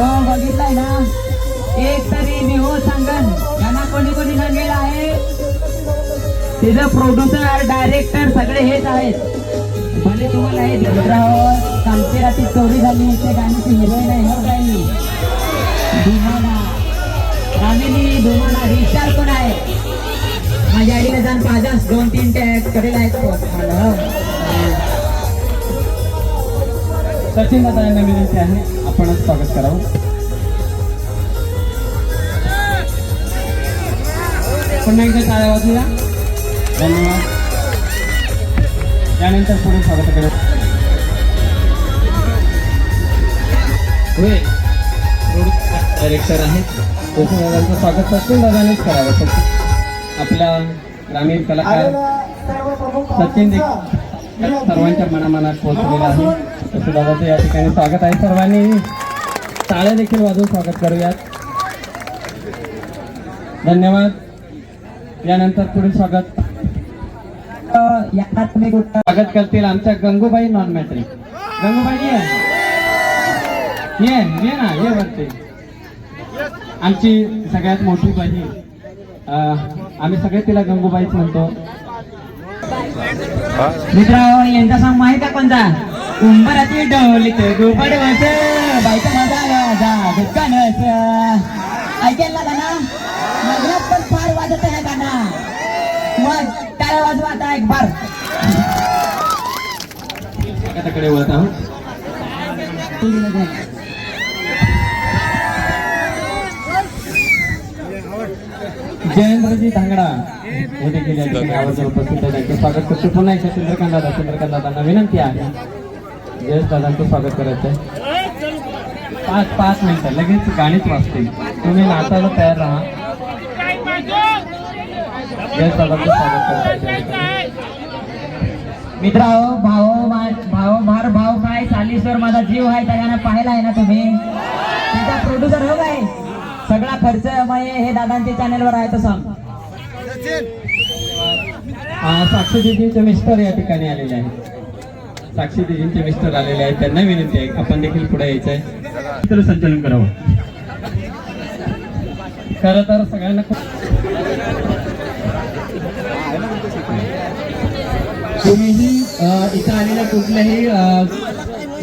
हो बघितलाय ना. एक तरी मी हो सांगन. यांना कोणी कोणी सांगेल आहे. तिथं प्रोड्युसर डायरेक्टर सगळे हेच आहेत. भले तुम्हाला हे दिवसावर कालची रात्री चोरी झाली त्या गाण्याची हिरोईन आहे हो काही धुमाना रामिनी धुमाना रिचार कोण आहे? माझ्या आईला जाऊन माझ्याच दोन तीन टॅग करेल आहेत. हो, सचिन दादा यांना विनंती आहे. आपणच स्वागत करावं. पुन्हा एकदा टाळ्या वाजूया धन्यवाद. त्यानंतर पुढे स्वागत करू डायरेक्टर आहेत. कोकण दादांचं स्वागत सचिन दादानेच करावं. सचिन आपला ग्रामीण कलाकार सचिन देखील सर्वांच्या मनामनात पोहोचलेला आहे. तसं दादाचं या ठिकाणी स्वागत आहे सर्वांनी. टाळ्या देखील वाजवून स्वागत करूयात. धन्यवाद. यानंतर पुढील स्वागत. स्वागत करतील आमच्या गंगूबाई नॉन मॅट्रिक गंगूबाई ये. ये ना ये वरती. आमची सगळ्यात मोठी बहीण. आम्ही सगळे तिला गंगूबाईच म्हणतो. मित्रांनो यांचा सॉंग माहीत आहे कोणता? उंबराची डोलीत गोपड वस माझा राजा दुकान ऐकेल ना गाणं? पण फार वाजत आहे गाणं. मग टाळ्या वाजवा आता एक बार. स्वागताकडे वळत आहोत. जयेंद्रजी धांगडा. हे देखील आवर्जून उपस्थित आहे स्वागत करतो पुन्हा एकदा चंद्रकांत दादा चंद्रकांत दादांना विनंती आहे जयेश दादांचं स्वागत करायचं आहे पाच पाच मिनिटं लगेच गाणीच वाचते तुम्ही नाचायला तयार राहा जयेश दादांचं स्वागत मित्र मित्रांनो भाव भाव भार भाव काय सालीश्वर माझा जीव आहे त्या पाहिला आहे ना तुम्ही त्याचा प्रोड्युसर हो काय सगळा खर्च हे दादांच्या चॅनेलवर आहे तर सांग साक्षी दिदींचे मिस्टर या ठिकाणी आलेले आहेत. साक्षी दिदींचे मिस्टर आलेले आहेत. त्यांना विनंती आहे आपण देखील पुढे यायचं आहे तर संचलन करावं. खरं तर सगळ्यांना अ, इथं आलेल्या कुठल्याही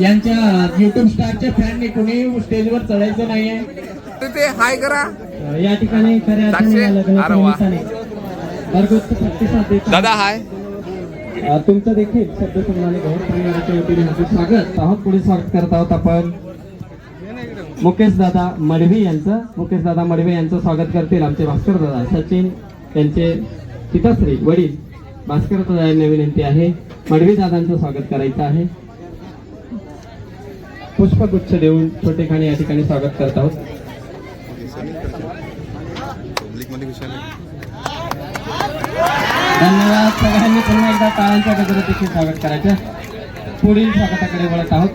यांच्या युट्यूब स्टारच्या फॅनने कोणी स्टेजवर चढायचं नाहीये. ते हाय करा. या ठिकाणी खऱ्या प्रतिसाद देत दादा हाय तुमचं देखील शब्द सन्माने गौर परिवाराच्या वतीने हार्दिक स्वागत. आहोत पुढे स्वागत करत आहोत आपण मुकेश दादा मडवी यांचं. मुकेश दादा मडवी यांचं स्वागत करतील आमचे भास्कर दादा. सचिन त्यांचे पिताश्री वडील. भास्कर दादा यांना विनंती आहे. मडवी दादांचं स्वागत करायचं आहे. पुष्पगुच्छ देऊन छोटे खाणे या ठिकाणी स्वागत करत आहोत. धन्यवाद. सगळ्यांनी पुन्हा एकदा टाळांच्या गजरात स्वागत करायचं. पुढील स्वागताकडे वळत आहोत.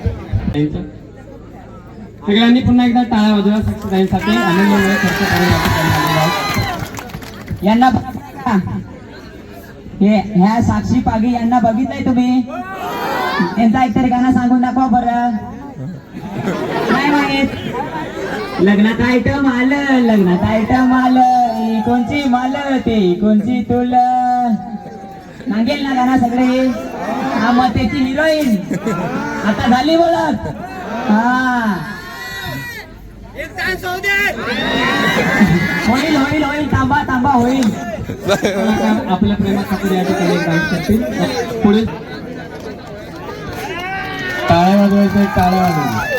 सगळ्यांनी पुन्हा एकदा टाळा वाजवा साक्षीदारांसाठी आनंदमुळे खर्च करून यांना हे. ह्या साक्षी पागी यांना बघितलंय तुम्ही? त्यांचा एकतरी गाणं सांगून दाखवा बरं. काय माहीत? लग्नात आयटम आलं लग्नात आयटम आलं. कोणची माल ते कोणची तुल? सांगेल ना गाणं सगळे? हा मग त्याची हिरोईन. आता झाली बोलत हा. होईल होईल होईल. थांबा थांबा होईल. आपल्या प्रेमात खातीर या ठिकाणी डान्स करतील. पुढे टाळ्या वाजवायचं टाळ्या वाजवायचं.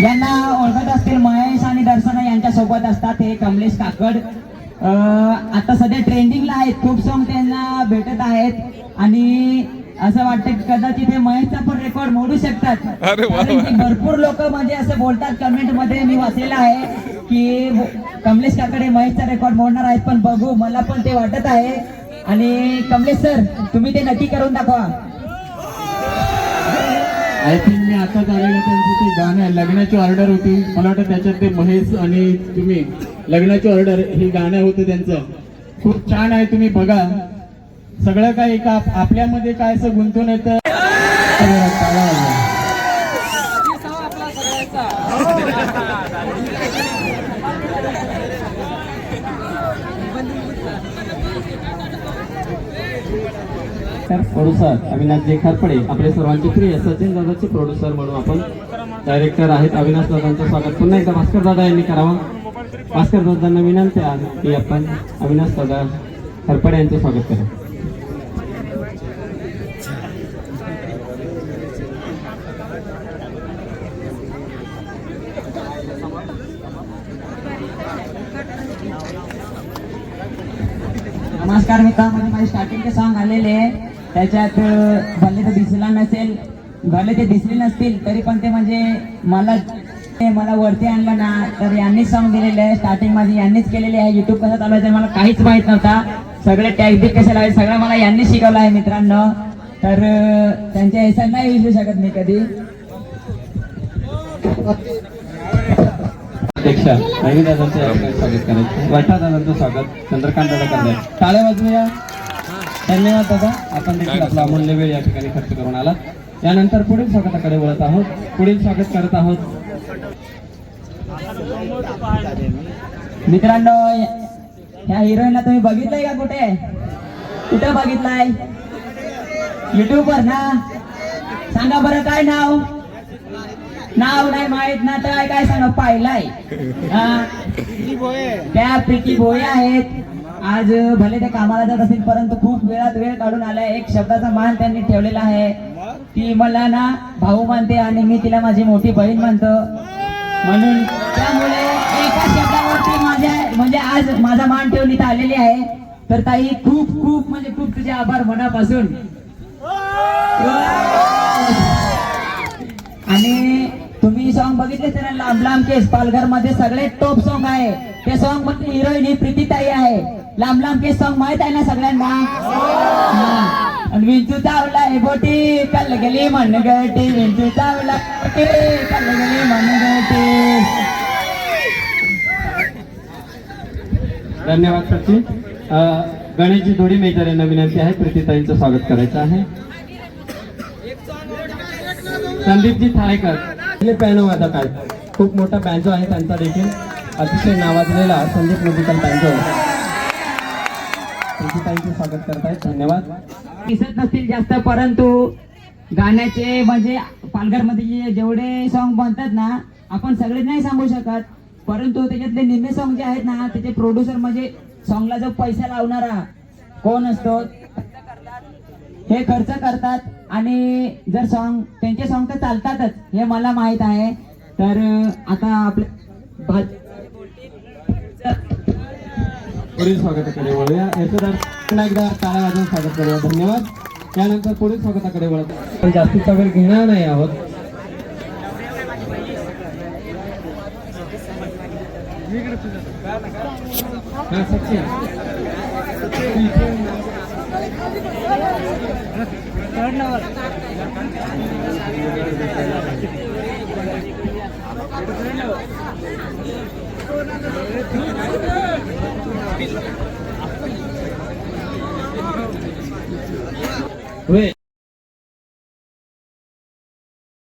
यांना ओळखत असतील महेश आणि दर्शना यांच्या सोबत असतात हे कमलेश काकड. अं, आता सध्या ट्रेंडिंगला आहेत. खूप सॉंग त्यांना भेटत आहेत. आणि असं वाटतं की कदाचित हे महेशचा पण रेकॉर्ड मोडू शकतात. भरपूर लोक म्हणजे असं बोलतात. कमेंटमध्ये मी वाचलेलं आहे की कमलेश काकडे महेशचा रेकॉर्ड मोडणार आहेत. पण बघू मला पण ते वाटत आहे. आणि कमलेश सर तुम्ही ते नक्की करून दाखवा. आय थिंक आताच आलेलं त्यांचं ते गाणं आहे लग्नाची ऑर्डर होती. मला वाटतं त्याच्यात ते महेश आणि तुम्ही लग्नाची ऑर्डर हे गाणं होतं त्यांचं. खूप छान आहे तुम्ही बघा. सगळं काय एका आपल्यामध्ये काय असं गुंतून येतं. प्रोड्युसर अविनाश जे खारपडे आपले सर्वांचे प्रिय सचिन दादाचे प्रोड्युसर म्हणून आपण डायरेक्टर आहेत अविनाश दादांचं स्वागत. पुन्हा एकदा भास्कर दादा यांनी करावं. भास्कर दादांना विनंती आहे की आपण अविनाश दादा खरपडे यांचं स्वागत करा नमस्कार मित्रांमध्ये माझे स्टार्टिंगचे सॉन्ग आलेले आहे. त्याच्यात भले ते दिसला नसेल भले ते दिसले नसतील तरी पण ते म्हणजे मला ते मला वरती आणलं ना तर यांनीच सॉंग दिलेले आहे. स्टार्टिंगमध्ये यांनीच केलेले आहे. युट्यूब कसं चालवायचं आहे मला काहीच माहीत नव्हता. सगळे टॅग बिग कसे लावायचे सगळं मला यांनी शिकवलं आहे मित्रांनो. तर त्यांच्या हेसर नाही विसरू शकत मी कधी. अध्यक्ष रवी दादांचं स्वागत करायचं दादांचं स्वागत. चंद्रकांत दादा करणार टाळ्या वाजूया धन्यवाद दादा. आपण देखील आपला अमूल्य वेळ या ठिकाणी खर्च करून आला यानंतर पुढील स्वागताकडे वळत आहोत. पुढील स्वागत करत आहोत. मित्रांनो ह्या हिरोईनला तुम्ही बघितलंय का कुठे? कुठे बघितलाय? युट्यूब वर ना? सांगा बरं काय नाव? नाव नाही माहीत ना तर काय सांगा? पाहिलाय. हा. त्या प्रीती भोये आहेत. आज भले ते कामाला जात असतील परंतु खूप वेळात वेळ काढून आलाय. एक शब्दाचा मान त्यांनी ठेवलेला आहे. ती मला ना भाऊ मानते आणि मी तिला माझी मोठी बहीण मानतो. म्हणून त्यामुळे एका शब्दावरती माझ्या म्हणजे आज माझा मान ठेवून इथं आलेली आहे. तर ताई खूप खूप म्हणजे खूप तुझे आभार मनापासून. आणि तुम्ही सॉन्ग बघितले तर लांब लांब केस पालघरमध्ये सगळे टॉप सॉन्ग आहे. ते सॉन्गमध्ये हिरोईन ही प्रीतीताई आहे. लांब लांब केस सॉन्ग माहीत आहे ना सगळ्यांना? हा. आणि विंचू चावला आहे बोटी कल गेली मन गटी विंचू चावला बोटी कल गेली मन गटी धन्यवाद सचिन. गणेशजी दोडी मेजर यांना विनंती आहे प्रीतीताईंचं स्वागत करायचं आहे. संदीपजी थाळेकर हे पॅनो वादक आहेत खूप मोठा बँजो आहे त्यांचा देखील. अतिशय नावाजलेला संदीप म्युझिकल बँजो प्रीतीताईंचं स्वागत करत धन्यवाद. दिसत नसतील जास्त परंतु गाण्याचे म्हणजे पालघरमध्ये जे जेवढे सॉन्ग बनतात ना आपण सगळे नाही सांगू शकत. परंतु त्याच्यातले निम्मे सॉन्ग जे आहेत ना त्याचे प्रोड्युसर म्हणजे सॉन्गला जो पैसा लावणारा कोण असतो हे खर्च करतात. आणि जर सॉन्ग त्यांचे सॉन्ग तर चालतातच हे मला माहीत आहे. तर आता आपल्या पुढील स्वागताकडे वळूया. याचं पुन्हा एकदा टाळ्या वाजवून स्वागत करूया. धन्यवाद. त्यानंतर पुढील स्वागताकडे वळत पण जास्तीचा वेळ घेणार नाही आहोत. हा, सचिन. होय